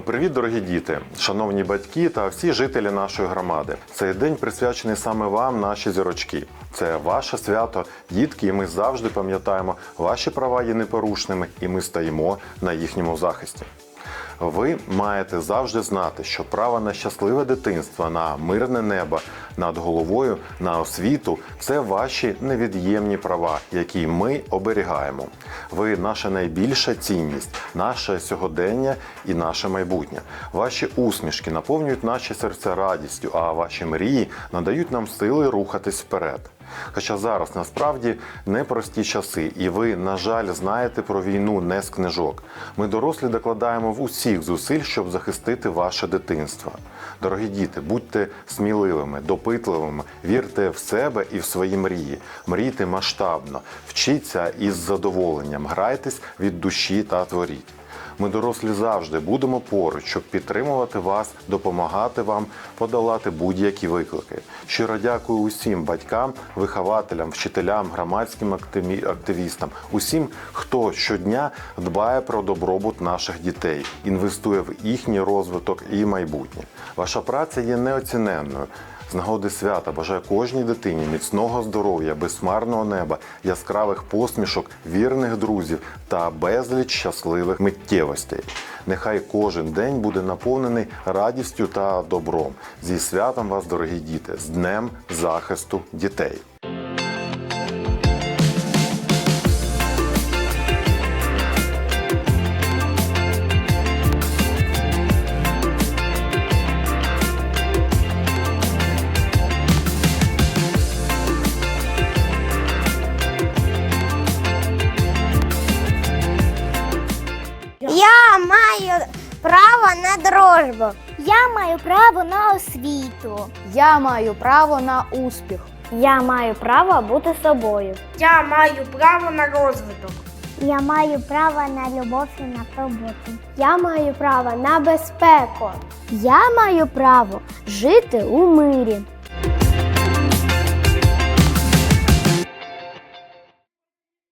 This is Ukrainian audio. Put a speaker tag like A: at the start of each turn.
A: Привіт, дорогі діти, шановні батьки та всі жителі нашої громади. Цей день присвячений саме вам, наші зірочки. Це ваше свято, дітки, і ми завжди пам'ятаємо, ваші права є непорушними, і ми стоїмо на їхньому захисті. Ви маєте завжди знати, що право на щасливе дитинство, на мирне небо над головою, на освіту це ваші невід'ємні права, які ми оберігаємо. Ви наша найбільша цінність, наше сьогодення і наше майбутнє. Ваші усмішки наповнюють наші серця радістю, а ваші мрії надають нам сили рухатись вперед. Хоча зараз насправді непрості часи, і ви, на жаль, знаєте про війну не з книжок. Ми дорослі докладаємо в усіх зусиль, щоб захистити ваше дитинство. Дорогі діти, будьте сміливими, допитливими, вірте в себе і в свої мрії. Мрійте масштабно, вчіться із задоволенням, грайтесь від душі та творіть. Ми дорослі завжди будемо поруч, щоб підтримувати вас, допомагати вам подолати будь-які виклики. Щиро дякую усім батькам, вихователям, вчителям, громадським активі- активістам, усім, хто щодня дбає про добробут наших дітей, інвестує в їхній розвиток і майбутнє. Ваша праця є неоціненною. З нагоди свята бажаю кожній дитині міцного здоров'я, безсмарного неба, яскравих посмішок, вірних друзів та безліч щасливих миттєвостей. Нехай кожен день буде наповнений радістю та добром. Зі святом вас, дорогі діти, з Днем захисту дітей.
B: Право на дружбу. Я маю право на освіту.
C: Я маю право на успіх.
B: Я маю право бути собою.
D: Я маю право на розвиток.
B: Я маю право на любов і на роботу. Я маю право на безпеку. Я маю право жити у мирі.